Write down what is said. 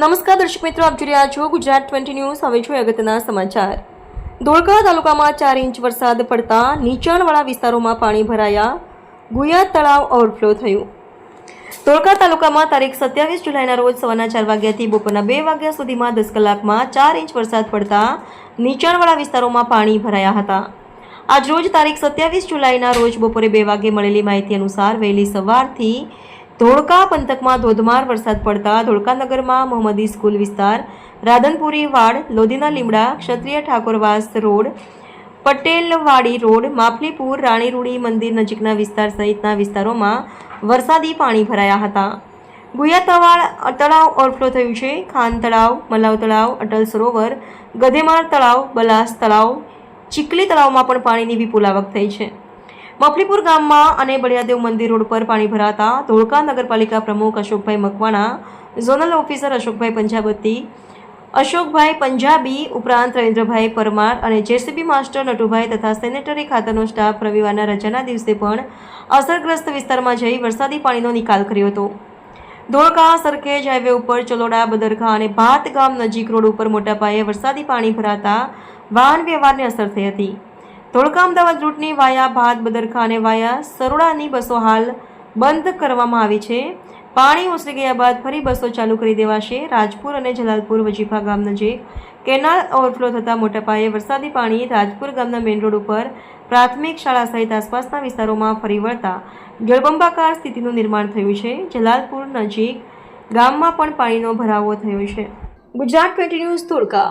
નમસ્કાર દર્શક મિત્રો, આપ જોઈ રહ્યા છો ગુજરાત ટ્વેન્ટી ન્યૂઝ. હવે જોઈએ અગત્યના સમાચાર. ધોળકા તાલુકામાં ચાર ઇંચ વરસાદ પડતા નીચાણવાળા વિસ્તારોમાં પાણી ભરાયા. ગુયા તળાવ ઓવરફ્લો થયું. ધોળકા તાલુકામાં તારીખ સત્યાવીસ જુલાઈના રોજ સવારના ચાર વાગ્યાથી બપોરના બે વાગ્યા સુધીમાં દસ કલાકમાં ચાર ઇંચ વરસાદ પડતા નીચાણવાળા વિસ્તારોમાં પાણી ભરાયા હતા. આજ રોજ તારીખ સત્યાવીસ જુલાઈના રોજ બપોરે બે વાગે મળેલી માહિતી અનુસાર વહેલી સવારથી ધોળકા પંથકમાં ધોધમાર વરસાદ પડતા ધોળકા નગરમાં મોહમ્મદી સ્કૂલ વિસ્તાર, રાધનપુરી વાડ, લોધીના લીમડા, ક્ષત્રિય ઠાકોરવાસ રોડ, પટેલવાડી રોડ, માફલીપુર, રાણીરૂડી મંદિર નજીકના વિસ્તાર સહિતના વિસ્તારોમાં વરસાદી પાણી ભરાયા હતા. ગુયા તવાળ તળાવ ઓવરફ્લો થયું છે. ખાન તળાવ, મલાવ તળાવ, અટલ સરોવર, ગધેમાર તળાવ, બલાસ તળાવ ચીકલી તળાવમાં પણ પાણીની વિપુલ આવક થઈ છે. મફલીપુર ગામમાં અને બળિયાદેવ મંદિર રોડ પર પાણી ભરાતા ધોળકા નગરપાલિકા પ્રમુખ અશોકભાઈ મકવાણા, ઝોનલ ઓફિસર અશોકભાઈ પંજાબતી અશોકભાઈ પંજાબી ઉપરાંત રવિન્દ્રભાઈ પરમાર અને જેસીબી માસ્ટર નટુભાઈ તથા સેનેટરી ખાતાનો સ્ટાફ રવિવારના રજાના દિવસે પણ અસરગ્રસ્ત વિસ્તારમાં જઈ વરસાદી પાણીનો નિકાલ કર્યો હતો. ધોળકા સરખેજ હાઈવે ઉપર ચલોડા, બદરખા અને ભાત ગામ નજીક રોડ ઉપર મોટા પાયે વરસાદી પાણી ભરાતા વાહન વ્યવહારને અસર થઈ હતી. ધોળકા અમદાવાદ રૂટની વાયા ભાત, બદરખા અને વાયા સરોડાની બસો હાલ બંધ કરવામાં આવી છે. પાણી ઓસરી ગયા બાદ ફરી બસો ચાલુ કરી દેવાશે. રાજપુર અને જલાલપુર વજીફા ગામ નજીક કેનાલ ઓવરફ્લો થતાં મોટા પાયે વરસાદી પાણી રાજપુર ગામના મેઇન રોડ ઉપર પ્રાથમિક શાળા સહિત આસપાસના વિસ્તારોમાં ફરી વળતા જળબંબાકાર સ્થિતિનું નિર્માણ થયું છે. જલાલપુર નજીક ગામમાં પણ પાણીનો ભરાવો થયો છે. Gujarat twenty news Dholka